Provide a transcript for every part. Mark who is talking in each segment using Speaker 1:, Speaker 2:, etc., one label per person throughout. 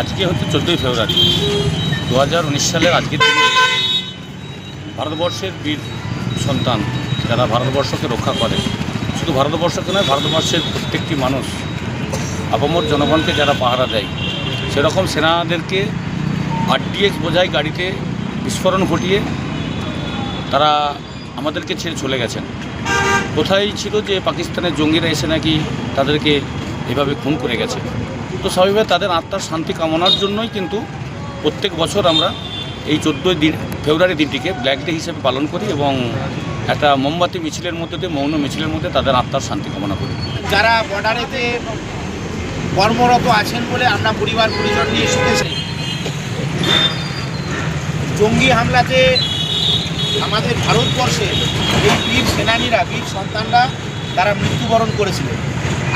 Speaker 1: আজকে হচ্ছে চোদ্দোই ফেব্রুয়ারি। দু হাজার উনিশ সালের আজকের দিনে ভারতবর্ষের বীর সন্তান যারা ভারতবর্ষকে রক্ষা করে, শুধু ভারতবর্ষকে নয়, ভারতবর্ষের প্রত্যেকটি মানুষ, আপামর জনগণকে যারা পাহারা দেয়, সেরকম সেনাদেরকে আরডিএক্স বোঝাই গাড়িতে বিস্ফোরণ ঘটিয়ে তারা আমাদেরকে ছেড়ে চলে গেছেন। কোথায় ছিল যে পাকিস্তানের জঙ্গিরা এসে নাকি তাদেরকে এভাবে খুন করে গেছে? তো স্বাভাবিকভাবে তাদের আত্মার শান্তি কামনার জন্যই কিন্তু প্রত্যেক বছর আমরা এই চোদ্দোই দিন, ফেব্রুয়ারি দিনটিকে ব্ল্যাক ডে হিসেবে পালন করি এবং একটা মোমবাতি মিছিলের মধ্যে দিয়ে, মৌন মিছিলের মধ্যে তাদের আত্মার শান্তি কামনা করি।
Speaker 2: যারা বর্ডারেতে কর্মরত আছেন বলে আমরা পরিবার, পরিজন নিয়ে শুনেছি, জঙ্গি হামলাতে আমাদের ভারতবর্ষের এই বীর সেনানীরা, বীর সন্তানরা তারা মৃত্যুবরণ করেছিলেন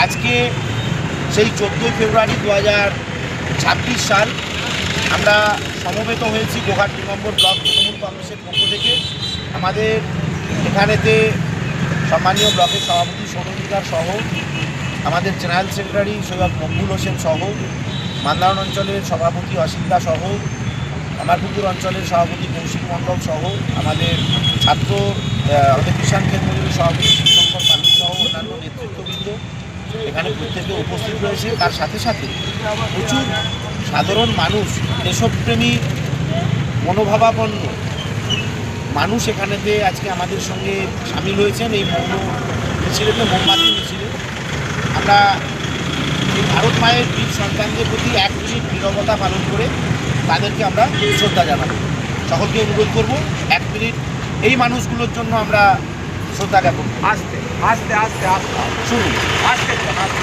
Speaker 2: আজকে সেই চোদ্দোই ফেব্রুয়ারি দু ছাব্বিশ সাল আমরা সমবেত হয়েছি গোঘাট দু নম্বর ব্লক তৃণমূল কংগ্রেসের পক্ষ থেকে। আমাদের এখানেতে সম্মানীয় ব্লকের সভাপতি সৌরজিকার সহ, আমাদের জেনারেল সেক্রেটারি সৈয়দ মকবুল হোসেন সহ, মান্দারণ অঞ্চলের সভাপতি অসিন্দা সহ কামারপুকুর অঞ্চলের সভাপতি কৌশিক মণ্ডল সহ, আমাদের ছাত্র আমাদের কিষাণ কেন্দ্রের সভাপতি এখানে প্রত্যেকে উপস্থিত রয়েছে। তার সাথে সাথে প্রচুর সাধারণ মানুষ, দেশপ্রেমী, মনোভাবাপন্ন মানুষ এখানেতে আজকে আমাদের সঙ্গে সামিল হয়েছেন। এই মৌন মিছিলেতে, মোমবাতি মিছিলে। আমরা ভারত মায়ের বীর সন্তানদের প্রতি এক মিনিট নীরবতা পালন করে তাদেরকে আমরা শ্রদ্ধা জানাব। সকলকে অনুরোধ করব, এক মিনিট এই মানুষগুলোর জন্য আমরা শ্রদ্ধা জ্ঞাপন।
Speaker 3: আস্তে। আস্তে আস্তে আস্তে
Speaker 2: শুনুন
Speaker 3: আস্তে আস্তে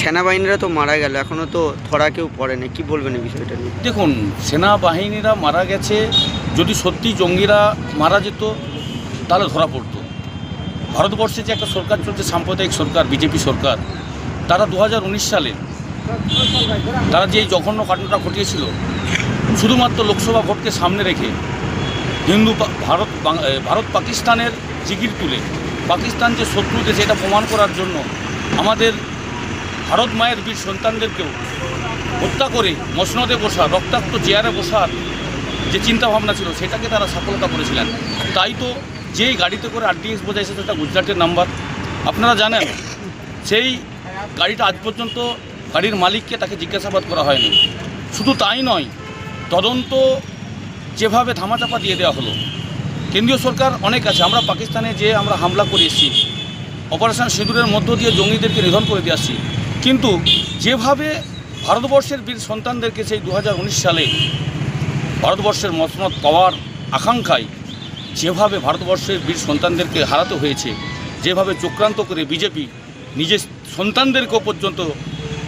Speaker 4: সেনাবাহিনীরা তো মারা গেল এখনও তো ধরা কেউ পড়ে পড়েনি কী বলবেন এই বিষয়টা নিয়ে?
Speaker 1: দেখুন সেনাবাহিনীরা মারা গেছে যদি সত্যি জঙ্গিরা মারা যেত তাহলে ধরা পড়তো। ভারতবর্ষে যে একটা সরকার চলছে সাম্প্রদায়িক সরকার বিজেপি সরকার তারা দু হাজার উনিশ সালে তারা যে এই জঘন্য কাণ্ডটা ঘটিয়েছিল শুধুমাত্র লোকসভা ভোটকে সামনে রেখে হিন্দু ভারত ভারত পাকিস্তানের জিগির তুলে। পাকিস্তান যে শত্রু দেশ এটা প্রমাণ করার জন্য আমাদের ভারত মায়ের বীর সন্তানদেরকেও হত্যা করে মসনদে বসা, রক্তাক্ত চেয়ারে বসার যে চিন্তা ভাবনা ছিল, সেটাকে তারা সফলতা করেছিলেন তাই তো যেই গাড়িতে করে আরডিএক্স বোঝাইছে সেটা গুজরাটের নাম্বার। আপনারা জানেন, সেই গাড়িটা আজ পর্যন্ত গাড়ির মালিককে তাকে জিজ্ঞাসাবাদ করা হয়নি। শুধু তাই নয়, তদন্ত যেভাবে ধামাচাপা দিয়ে দেওয়া হলো, কেন্দ্রীয় সরকার অনেক আছে। আমরা পাকিস্তানে যে আমরা হামলা করে এসেছি, অপারেশন সিঁদুরের মধ্য দিয়ে জঙ্গিদেরকে নিধন করে দিয়ে আসছি। কিন্তু যেভাবে ভারতবর্ষের বীর সন্তানদেরকে সেই দু হাজার উনিশ সালে ভারতবর্ষের মসনদ পাওয়ার, আকাঙ্ক্ষায় যেভাবে ভারতবর্ষের বীর সন্তানদেরকে হারাতে হয়েছে, যেভাবে চক্রান্ত করে বিজেপি নিজের সন্তানদেরকেও পর্যন্ত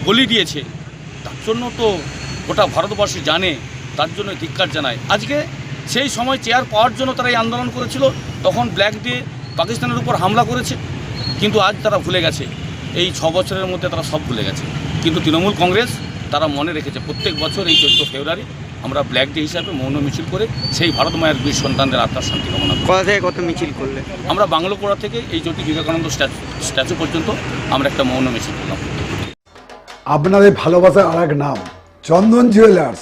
Speaker 1: বলি দিয়েছে, তার জন্য তো গোটা ভারতবর্ষে জানে তার জন্য ধিক্কার জানায়। আজকে সেই সময় চেয়ার পাওয়ার জন্য তারা এই আন্দোলন করেছিল তখন ব্ল্যাক ডে পাকিস্তানের উপর হামলা করেছে কিন্তু আজ তারা ভুলে গেছে। এই ছ বছরের মধ্যে তারা সব ভুলে গেছে। কিন্তু তৃণমূল কংগ্রেস তারা মনে রেখেছে প্রত্যেক বছর এই চোদ্দ ফেব্রুয়ারি আমরা ব্ল্যাক ডে হিসাবে মৌন মিছিল করে সেই ভারত মায়ের বীর সন্তানদের আত্মার শান্তি কামনা করি।
Speaker 4: থেকে কত মিছিল করলে?
Speaker 1: আমরা বাংলোপোড়া থেকে এই জ্যোতি বিবেকানন্দ স্ট্যাচু স্ট্যাচু পর্যন্ত আমরা একটা মৌন মিছিল করলাম।
Speaker 5: আপনাদের ভালোবাসার আর এক নাম চন্দন জুয়েলার্স।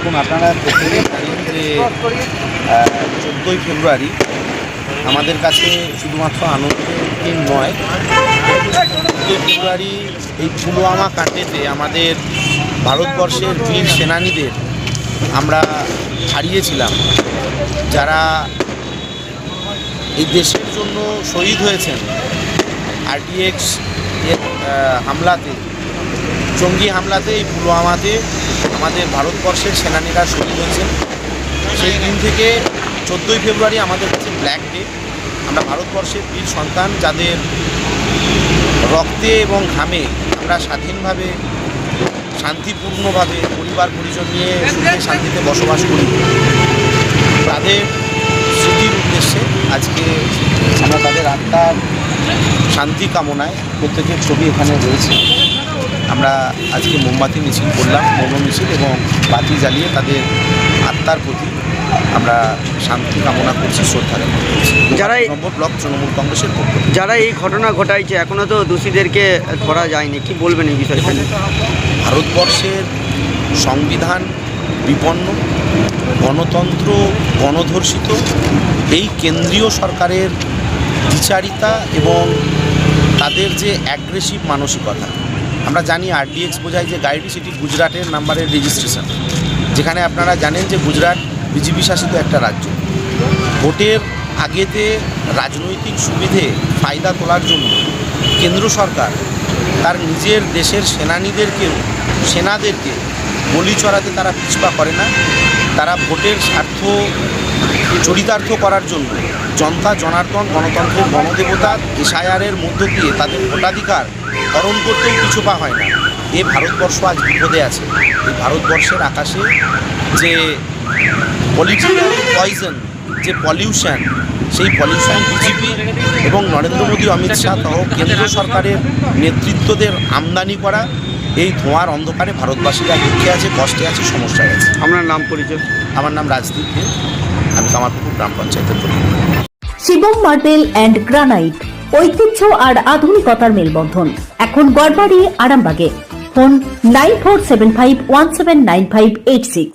Speaker 2: দেখুন, আপনারা প্রত্যেকেই জানেন যে চোদ্দোই ফেব্রুয়ারি আমাদের কাছে শুধুমাত্র আনন্দের দিন নয়। চোদ্দোই ফেব্রুয়ারি এই পুলওয়ামা কাণ্ডেতে আমাদের ভারতবর্ষের বীর সেনানীদের আমরা হারিয়েছিলাম। যারা এই দেশের জন্য শহীদ হয়েছেন আরডিএক্স এর হামলাতে জঙ্গি হামলাতে, এই পুলওয়ামাতে আমাদের ভারতবর্ষের সেনানীরা শহীদ হয়েছেন। সেই দিন থেকে চোদ্দোই ফেব্রুয়ারি আমাদের কাছে ব্ল্যাক ডে। আমরা ভারতবর্ষের বীর সন্তান, যাদের রক্তে এবং ঘামে আমরা স্বাধীনভাবে, শান্তিপূর্ণভাবে পরিবার, পরিজন নিয়ে সুখে শান্তিতে বসবাস করি। তাদের স্মৃতির উদ্দেশ্যে আজকে আমরা তাদের আত্মার শান্তি কামনায় প্রত্যেকের ছবি এখানে রয়েছে। আমরা আজকে মোমবাতি মিছিল করলাম মৌন মিছিল এবং বাতি জ্বালিয়ে তাদের আত্মার প্রতি আমরা শান্তি কামনা করছি শ্রদ্ধা
Speaker 4: যারা
Speaker 2: নম্বর ব্লক তৃণমূল কংগ্রেসের পক্ষ
Speaker 4: যারা এই ঘটনা ঘটাইছে এখনও তো দোষীদেরকে ধরা যায়নি। কি বলবেন এই বিষয়টা নিয়ে?
Speaker 2: ভারতবর্ষের সংবিধান বিপন্ন গণতন্ত্র গণধর্ষিত এই কেন্দ্রীয় সরকারের বিচারিতা এবং তাদের যে অ্যাগ্রেসিভ মানসিকতা আমরা জানি আরডিএক্স বোঝায় যে গাড়িটি সেটি গুজরাটের নাম্বারের রেজিস্ট্রেশন যেখানে আপনারা জানেন যে গুজরাট বিজেপি শাসিত একটা রাজ্য। ভোটের আগেতে রাজনৈতিক সুবিধে ফায়দা তোলার জন্য কেন্দ্র সরকার তার নিজের দেশের সেনানীদেরকেও, সেনাদেরকে বলি চড়াতে তারা পিছপা করে না। তারা ভোটের স্বার্থ চরিতার্থ করার জন্য জনতা জনার্দন গণতন্ত্রের গণদেবতা এসআইআরের মধ্য দিয়ে তাদের ভোটাধিকার হরণ করতেও পিছুপা হয় না। এ ভারতবর্ষ আজ বিপদে আছে। এই ভারতবর্ষের আকাশে যে পলিটিক্যাল পয়জন যে পলিউশন সেই পলিউশন বিজেপি এবং নরেন্দ্র মোদী অমিত শাহ সহ কেন্দ্র সরকারের নেতৃত্বদের আমদানি করা এই ধোঁয়ার অন্ধকারে ভারতবাসীরা দুঃখে আছে কষ্টে আছে সমস্যায় আছে।
Speaker 4: আপনার নাম পরিচয়?
Speaker 2: আমার নাম রাজদীপ কামারপুকুর গ্রাম পঞ্চায়েতের
Speaker 6: শিবম মার্বেল অ্যান্ড গ্রানাইট ঐতিহ্য আর আধুনিকতার মেলবন্ধন। এখন গড়বাড়ি, আরামবাগে। Phone nine four seven five one seven nine five eight six.